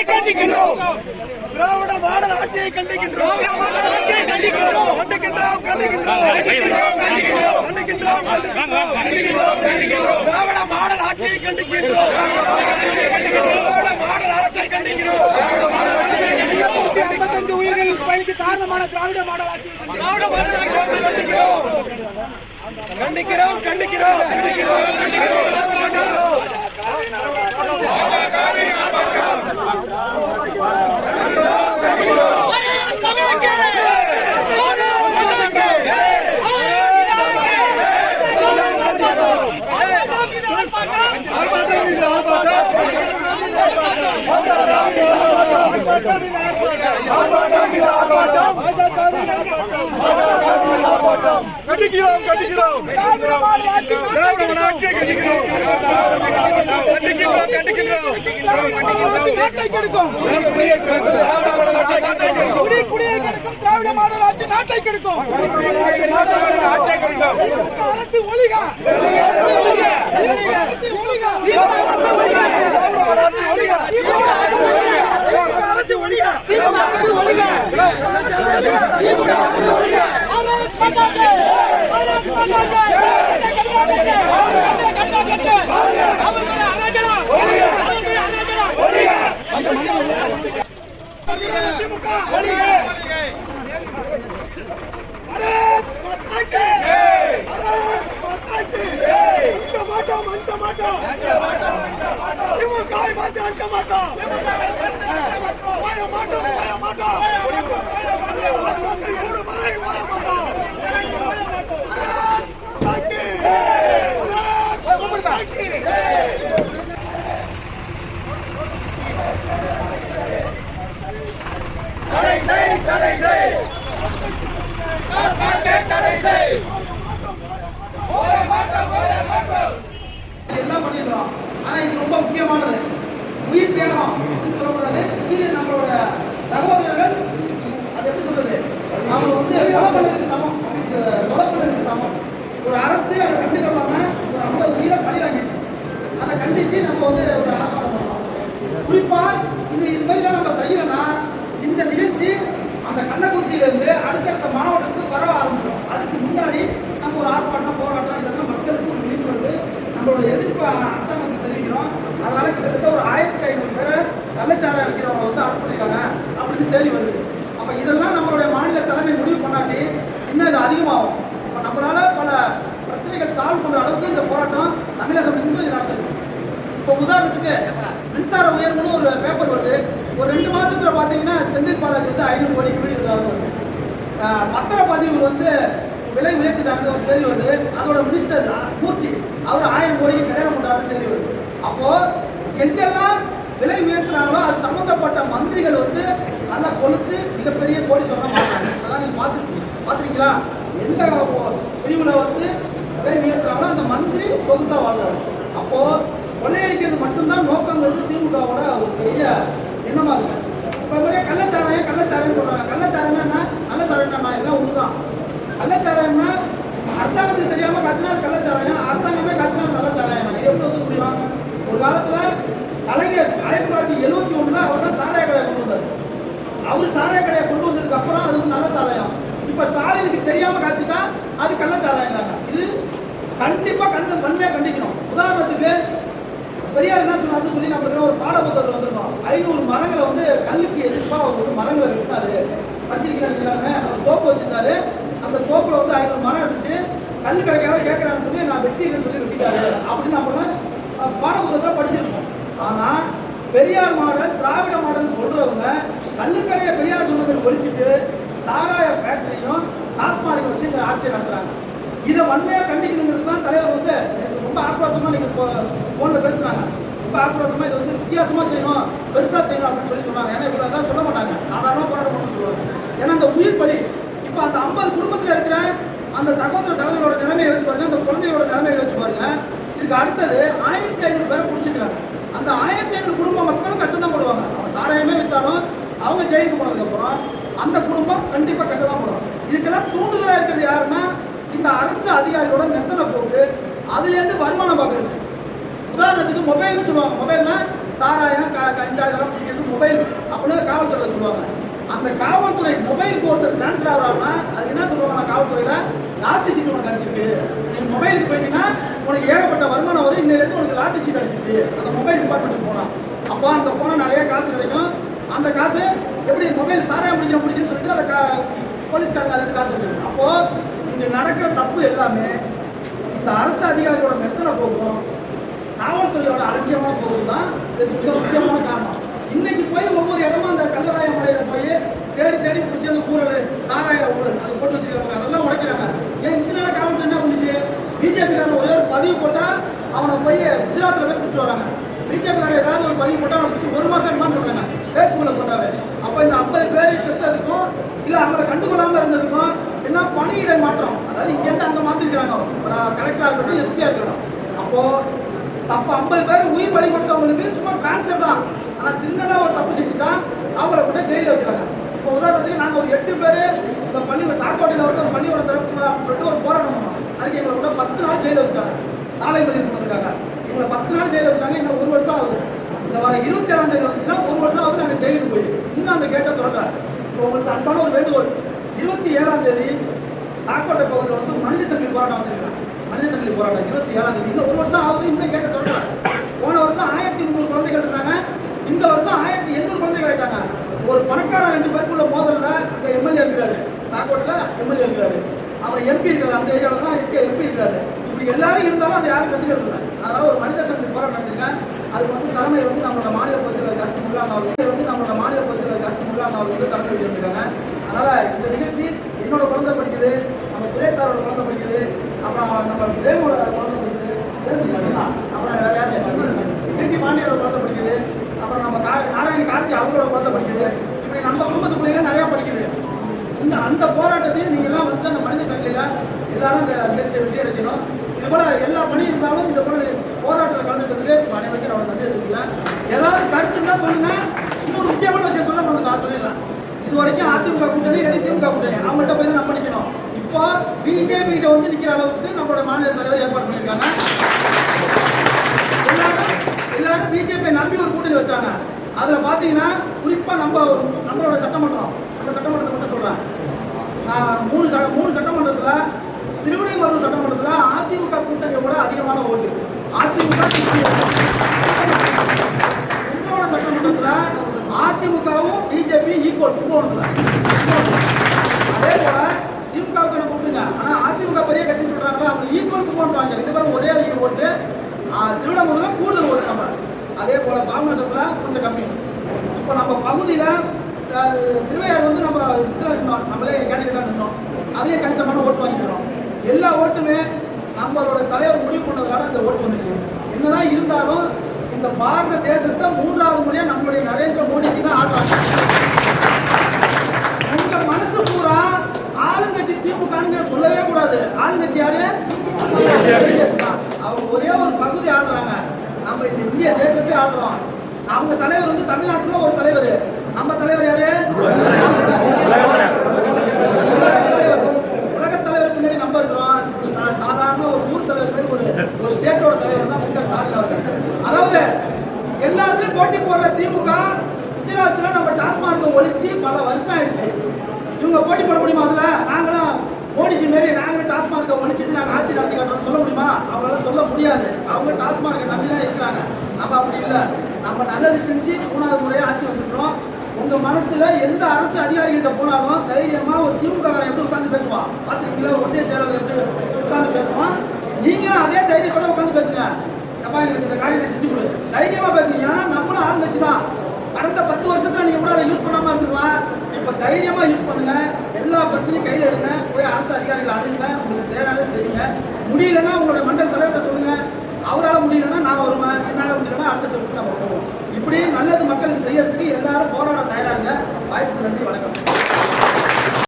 அரசை கண்டிக்கின்றோம். திராவிட மாடல் ஆட்சியை கண்டிக்கின்றோம். ஆட்சியை கண்டிக்கின்றோம் கண்டிக்கின்றோம் கண்டிக்கின்றோம் கண்டிக்கின்றோம் கண்டிக்கின்றோம் கண்டிக்கின்றோம். கண்டிக்கின்றோம் திராவிட மாடல் ஆட்சியை கண்டிக்கின்றோம். திராவிட மாடல் அரசை கண்டிக்கிறோம் ஐம்பத்தஞ்சு உயிர்கள் பயிலுக்கு காரணமான திராவிட மாடல் ஆட்சியை திராவிட மாடல் ஆட்சியை கண்டிக்கிறோம் கண்டிக்கிறோம் கண்டிக்கிறோம் கண்டிக்கிறோம் ஆர்ப்பாட்டம் ஆர்ப்பாட்டம் ஆர்ப்பாட்டம் கண்டிக்கிறோம் கண்டிக்கிறோம் ஆட்சியை கண்டிக்கிறோம் கண்டிக்கிறோம் கண்டிக்கிறோம் நாட்டை கெடுக்கும். திராவிட மாடல் ஆட்சி நாட்டை கெடுக்கும். அரசு ஒளிக காய் பார்த்து அஞ்ச மாட்டோம் வாய மாட்டோம் வாய மாட்டோம் மூணு மலை வாய மாட்டோம் தடை செய் தடை செய் தடை செய் ஆனா இது ரொம்ப முக்கியமானது. உயிர் பேணம் அப்படின்னு சொல்லக்கூடாது. இது நம்மளோட சகோதரர்கள் அது எப்படி சொல்றது? அவங்க வந்து கொலை பண்ணதுக்கு சமம். இது கொலை பண்ணதுக்கு சமம். ஒரு அரசு அதை கண்டுக்கொள்ளாம ஒரு ஐம்பது உயிரை பழி வாங்கிச்சு அதை கண்டிச்சு நம்ம வந்து ஒரு ஆர்ப்பாட்டம் குறிப்பா இது இது மாதிரி நம்ம செய்யலைன்னா இந்த நிகழ்ச்சி அந்த கள்ளக்குறிச்சியில அடுத்தடுத்த மாவட்டத்துக்கு பரவ ஆரம்பிச்சிடும். அதுக்கு முன்னாடி நம்ம ஒரு ஆர்ப்பாட்டம் போராட்டம் இதெல்லாம் மக்களுக்கு ஒரு விழிப்புணர்வு நம்மளோட எதிர்ப்பு அரசாங்கத்துக்கு தெரிவிக்கிறோம் அதனால கிட்டத்தட்ட ஒரு ஆயிரத்தி ஐநூறு பேரை கள்ளச்சாரம் வைக்கிறவங்க வந்து அரசு பண்ணிருக்காங்க அப்படின்னு செய்தி வருது அப்ப இதெல்லாம் நம்மளுடைய மாநில தலைமை முடிவு பண்ணாட்டி இன்னும் இது அதிகமாகும் அப்ப நம்மளால பல பிரச்சனைகள் சால்வ் பண்ற அளவுக்கு இந்த போராட்டம் தமிழகம் எங்கும் இது நடந்திருக்கு இப்போ உதாரணத்துக்கு மின்சார உயர்வுன்னு ஒரு பேப்பர் வருது. ஒரு ரெண்டு மாதத்தில் பார்த்தீங்கன்னா செந்தில் பாலாஜி வந்து ஐநூறு கோடி வீடு இருக்காரு வருது. பத்திர பதிவு வந்து விலை உயர்த்திட்டாங்க. ஒரு செய்தி வருது. அதோட மினிஸ்டர் மூர்த்தி அவர் ஆயிரம் கோடிக்கு கல்யாணம் பண்றாரு செய்தி வருது. அப்போ எங்கெல்லாம் விலை உயர்த்துறாங்களோ அது சம்மந்தப்பட்ட மந்திரிகள் வந்து நல்லா கொளுத்து மிகப்பெரிய கோடி சொல்ல மாட்டாங்க. அதெல்லாம் நீங்க பார்த்துருக்கீங்க பார்த்துருக்கீங்களா? எந்த பிரிவுல வந்து விலை உயர்த்துறாங்களோ அந்த மந்திரி பொதுசாக வாழ்றாரு. அப்போ கொள்ளையடிக்கிறது மட்டும்தான் நோக்கங்கிறது திமுகவோட ஒரு பெரிய எண்ணமா இருக்கு. இப்போ மாதிரியே கள்ளச்சாராயம் கள்ளச்சாராயம் சொல்றாங்க. கள்ளச்சாராயம் என்ன நல்லச்சாராயம் என்ன எல்லாம் தான் கள்ளச்சாராயம்னா அரசாங்கத்துக்கு தெரியாம காய்ச்சினா அது கள்ளச்சாராயம் அரசாங்கமே காய்ச்சினா அது நல்லச்சாராயம். இது எப்படி வந்து முடியும் ஒரு காலத்துல கலைஞர் ஆயிரத்தி தொள்ளாயிரத்தி எழுபத்தி ஒண்ணுல அவர் தான் சாராய கடையை கொண்டு வந்தார். அவர் சாராய கடையை கொண்டு வந்ததுக்கு அப்புறம் அது வந்து நல்ல சாராயம் இப்ப ஸ்டாலினுக்கு தெரியாம காய்ச்சிட்டா அது கள்ளச்சாராயம் தாங்க இது கண்டிப்பா கண்டு வன்மையா கண்டிக்கணும். உதாரணத்துக்கு பெரியார் என்ன சொன்னார்னு சொல்லி நம்ம ஒரு பாட புத்தகத்தில் வந்திருக்கோம். ஐநூறு மரங்களை வந்து கல்லுக்கு எதிர்ப்பாக அவர் ஒரு மரங்களை வெட்டினாரு. படிச்சிருக்கிறாங்க அவர் தோப்பு வச்சிருந்தாரு. அந்த தோப்புல வந்து ஐநூறு மரம் எடுத்து கல் கிடைக்காத கேட்கறான்னு சொல்லி நான் வெட்டின்னு சொல்லி வெட்டிட்டாரு. அப்படின்னு நம்ம பாட புத்தகத்தில் படிச்சிருக்கோம். ஆனா பெரியார் மாடல் திராவிட மாடல் சொல்றவங்க கல்லுக்கடையை பெரியார் சொன்னதை ஒழிச்சிட்டு சாராய ஃபேக்டரியும் டாஸ்மார்க் வச்சு இந்த ஆட்சியை நடத்துறாங்க. இதை வன்மையாக கண்டிக்கணுங்கிறது தான் தலைவர் வந்து ரொம்ப ரொம்ப நீங்கள் இப்போ ஃபோனில் பேசுகிறாங்க ரொம்ப ஆக்ரோஷமாக இதை வந்து வித்தியாசமாக செய்யணும் பெருசாக செய்யணும் அப்படின்னு சொல்லி சொன்னாங்க. ஏன்னா இவ்வளோ தான் சொல்ல மாட்டாங்க. சாதாரண போராட்டம் பண்ண சொல்லுவாங்க ஏன்னா அந்த உயிர் பலி இப்போ அந்த ஐம்பது குடும்பத்தில் இருக்கிற அந்த சகோதர சகோதரோட நிலைமையை வச்சு பாருங்க. அந்த குழந்தையோட நிலைமையை வச்சு பாருங்க. இதுக்கு அடுத்தது ஆயிரத்தி ஐநூறு பேரை பிடிச்சிக்கிறாங்க. அந்த ஆயிரத்தி ஐநூறு குடும்ப மக்களும் கஷ்டம் தான் சாராயமே விற்றாலும் அவங்க ஜெயிலுக்கு போனதுக்கப்புறம் அந்த குடும்பம் கண்டிப்பாக கஷ்டம் தான் போடுவாங்க. இதுக்கெல்லாம் தூண்டுதலாக இருக்கிறது யாருன்னா இந்த அரசு அதிகாரியோட மெத்தனை போக்கு அதுலேருந்து வருமானம் பார்க்கறது. உதாரணத்துக்கு மொபைல்னு சொல்லுவாங்க. மொபைல்னா சாராயம் க- கஞ்சா இதெல்லாம் பிடிக்கிறது மொபைல். அப்படின்னு காவல்துறையில் சொல்லுவாங்க. அந்த காவல்துறை மொபைலுக்கு ஒருத்தர் டிரான்ஸ்ஃபர் ஆகிறாருன்னா அது என்ன சொல்லுவாங்க காவல்துறையில் லாட்டரி சீட் உனக்கு அடிச்சிருக்கு நீ மொபைலுக்கு போயிட்டீங்கன்னா உனக்கு ஏகப்பட்ட வருமானம் வரும். இன்னிலேருந்து உனக்கு லாட்டரி சீட் அடிச்சிருக்கு அந்த மொபைல் டிபார்ட்மெண்ட்டுக்கு போனால் அப்போ அந்த போனால் நிறைய காசு கிடைக்கும். அந்த காசு எப்படி மொபைல் சாராயம் பிடிக்கிற பிடிக்குன்னு சொல்லிட்டு அதை கா- போலீஸ்காரங்க அதுக்கு காசு எடுக்கணும் அப்போது இங்கே நடக்கிற தப்பு எல்லாமே இந்த அரசு அதிகாரியோட மெத்தனை போகும் காவல்துறையோட அலட்சியமான போகும் தான் இது மிக முக்கியமான காரணம். இன்னைக்கு போய் ஒவ்வொரு இடமா அந்த கல்லராய மலையில போய் தேடி தேடி பிடிச்சி அந்த ஊழல் சாராய ஊழல் அது போட்டு வச்சிருக்காங்க. நல்லா உடைக்கிறாங்க. ஏன் இத்தனை நாள் காவல்துறை என்ன பண்ணிச்சு? பிஜேபி காரன் ஒரே ஒரு பதிவு போட்டா அவனை போய் குஜராத்தில் போய் பிடிச்சிட்டு வராங்க. பிஜேபி காரன் ஏதாவது ஒரு பதிவு போட்டா அவனை பிடிச்சி ஒரு மாசம் ரிமாண்ட் பண்ணுறாங்க ஃபேஸ்புக்ல போட்டாவே. இப்போ இந்த ஐம்பது பேர் செத்ததுக்கும் இல்லை அவங்களை கண்டுகொள்ளாமல் இருந்ததுக்கும் என்ன பணியிட மாற்றம் அதாவது இங்க அங்கே அங்க மாத்திருக்கிறாங்க. கலெக்டரா இருக்கட்டும் எஸ்பியாக இருக்கட்டும். அப்போ தப்பு ஐம்பது பேர் உயிர் வழிபட்டவங்களுக்கு சும்மா டிரான்ஸ்ஃபர் தான். ஆனா சின்னதா ஒரு தப்பு செஞ்சுட்டா அவங்கள கூட ஜெயில வைக்கிறாங்க. இப்போ உதாரணத்துக்கு நாங்க ஒரு எட்டு பேர் இந்த பள்ளி சாப்பாட்டில் வந்து ஒரு பள்ளியோட திறப்பு அப்படின்னு ஒரு போராட்டம். பண்ணோம் அதுக்கு எங்களை கூட பத்து நாள் ஜெயிலில் வச்சுட்டாங்க. சாலை மதிப்பு பண்ணுறதுக்காக எங்களை பத்து நாள் ஜெயில வச்சுட்டாங்க. இன்னும் ஒரு வருஷம் ஆகுது. இந்த வர இருபத்தி ஏழாம் தேதி வந்துச்சுன்னா ஒரு வருஷம் ஆகுது நாங்க ஜெயிலுக்கு போய் இன்னும் அந்த கேட்டை திறந்தாங்க இப்போ உங்களுக்கு அன்பான ஒரு வேண்டுகோள். இருபத்தி ஏழாம் தேதி சாக்கோட்டை பகுதியில் வந்து மனித சங்கிலி போராட்டம் வச்சிருக்காங்க மனித சங்கிலி போராட்டம் இருபத்தி ஏழாம் தேதி. இன்னும் ஒரு வருஷம் ஆகுது இன்னும் கேட்ட தொடர்பாக போன வருஷம் ஆயிரத்தி முந்நூறு குழந்தைகள் இருந்தாங்க. இந்த வருஷம் ஆயிரத்தி எண்ணூறு குழந்தைகள் ஆயிட்டாங்க. ஒரு பணக்காரன் ரெண்டு பேருக்குள்ள மோதல்ல இந்த எம்எல்ஏ இருக்காரு சாக்கோட்டில் எம்எல்ஏ இருக்காரு அப்புறம் எம்பி இருக்கிறார். அந்த ஏரியாவில் தான் எஸ்கே எம்பி இருக்காரு இப்படி எல்லாரும் இருந்தாலும் அதை யாரும் கண்டுக்கிறது இல்லை அதனால ஒரு மனித சங்கிலி போராட்டம் நடத்திருக்கேன் அதுக்கு வந்து தலைமை வந்து நம்மளோட மாநில பொதுச்செயலர் கருத்து முல்லான் அவர்கள் வந்து நம்மளோட மாநில பொதுச்செயலர் கருத்து முல்லான் அவர்கள் வந்து கலந்து வச்சிருக்காங்க அதனால இந்த நிகழ்ச்சி என்னோட குழந்தை படிக்குது நம்ம சுரேஷ் சாரோட குழந்தை படிக்குது அப்புறம் நம்ம பிரேமோட குழந்தை படிக்குது. அப்புறம் வேற யாரு திருப்பி பாண்டியோட குழந்தை படிக்குது. அப்புறம் நம்ம நாராயண கார்த்தி அவங்களோட குழந்தை படிக்குது. இப்படி நம்ம குடும்பத்து பிள்ளைங்க நிறைய படிக்குது. இந்த அந்த போராட்டத்தையும் நீங்க எல்லாம் வந்து அந்த மனித சங்கிலியில எல்லாரும் இந்த நிகழ்ச்சியை வெற்றி அடைச்சணும் இது போல எல்லா பணி இருந்தாலும் இந்த போல போராட்டத்தில் கலந்துக்கிறதுக்கு அனைவருக்கும் நான் நன்றி தெரிவிக்கிறேன் ஏதாவது கருத்துன்னா சொல்லுங்க. இன்னொரு முக்கியமான விஷயம் சொல்ல முடியும் நான் சொல்லிடுறேன். இது வரைக்கும் அதிமுக கூட்டணி ரெண்டு திமுக கூட்டணி. அவங்கள்ட்ட போய் நம்ம நிற்கணும் இப்போ பிஜேபி கிட்ட வந்து நிற்கிற அளவுக்கு நம்மளோட மாநில தலைவர் ஏற்பாடு பண்ணியிருக்காங்க. எல்லாரும் எல்லாரும் பிஜேபி நம்பி ஒரு கூட்டணி வச்சாங்க. அதில் பார்த்தீங்கன்னா குறிப்பாக நம்ம நம்மளோட சட்டமன்றம். நம்ம சட்டமன்றத்தை மட்டும் சொல்கிறேன் மூணு சட்ட மூணு சட்டமன்றத்தில் திருவிடைமருதூர் சட்டமன்றத்தில் அதிமுக கூட்டணி கூட அதிகமான ஓட்டு. அதிமுக உங்களோட சட்டமன்றத்தில் அதிமுக ஈக்குவல் கும்பகோணத்துல அதே போல திமுகவுக்கு நம்ம கூப்பிடுங்க ஆனா அதிமுக பெரிய கட்சி சொல்றாங்க. அவங்க ஈக்குவல் கும்பகோணம் ரெண்டு பேரும் ஒரே அதிகம் ஓட்டு திருவிழாமதுல கூடுதல் ஓட்டு நம்ம அதே போல பாமசத்துல கொஞ்சம் கம்மி. இப்போ நம்ம பகுதியில திருவையார் வந்து நம்ம இதுல இருந்தோம் நம்மளே கேண்டிடேட்டா இருந்தோம் அதே கணிசமான ஓட்டு வாங்கிக்கிறோம் எல்லா ஓட்டுமே நம்மளோட தலைவர் முடிவு பண்ணதுனால அந்த ஓட்டு வந்துச்சு. என்னதான் இருந்தாலும் இந்த பாரத தேசத்தை மூன்றாவது முறையா நம்மளுடைய நரேந்திர மோடிக்கு தான் ஆடுறாங்க ஆளுங்க சொல்லவே கூடாது. ஆளுங்கட்சி யாரு? அவங்க ஒரே ஒரு பகுதி ஆடுறாங்க. நம்ம இந்த இந்திய தேசத்தை ஆடுறோம். அவங்க தலைவர் வந்து தமிழ்நாட்டுல ஒரு தலைவர். நம்ம தலைவர் யாரு? உலக தலைவர் பின்னாடி நம்ம இருக்கிறோம். சாதாரண ஒரு ஊர் தலைவர் பேர் ஒரு ஒரு ஸ்டேட்டோட தலைவர் தான் முக ஸ்டாலின் அவர்கள். அதாவது எல்லாத்துலயும் போட்டி போடுற திமுக குஜராத்ல நம்ம டாஸ்மாக ஒழிச்சு பல வருஷம் ஆயிடுச்சு. இவங்க போட்டி போட முடியுமா அதுல? நாங்களும் மாரி நாங்களும் டாஸ்மார்க்கை ஒழிச்சிட்டு நாங்கள் ஆட்சி நடத்தி காட்டுறோம் சொல்ல முடியுமா? அவங்களால சொல்ல முடியாது. அவங்க டாஸ்மார்க்கை நம்பி தான் இருக்கிறாங்க. நம்ம அப்படி இல்லை. நம்ம நல்லது செஞ்சு மூணாவது முறையாக ஆட்சி வந்துட்டோம். உங்கள் மனசில் எந்த அரசு அதிகாரிகிட்ட போனாலும் தைரியமாக ஒரு திமுககாரன் எப்படி உட்காந்து பேசுவான்? பார்த்துருக்கீங்களா ஒன்றிய செயலாளர் எப்படி உட்காந்து பேசுவான்? நீங்களும் அதே தைரியத்தோட உட்காந்து பேசுங்க. அப்பா எங்களுக்கு இந்த காரியத்தை செஞ்சு கொடு. தைரியமாக பேசுங்க. ஏன்னா நம்மளும் ஆள் வச்சு தான். கடந்த பத்து வருஷத்தில் நீங்கள் கூட அதை யூஸ் பண்ணாமல் இருந்துக்கலாம் இப்போ தைரியமாக யூஸ் பண்ணுங்க. எல்லா பிரச்சனையும் கையில் எடுங்க. அரசு அதிகாரிகள் அனுப்புங்க உங்களுக்கு தேவையான செய்யுங்க. முடியலன்னா உங்களோட மண்டலத்தை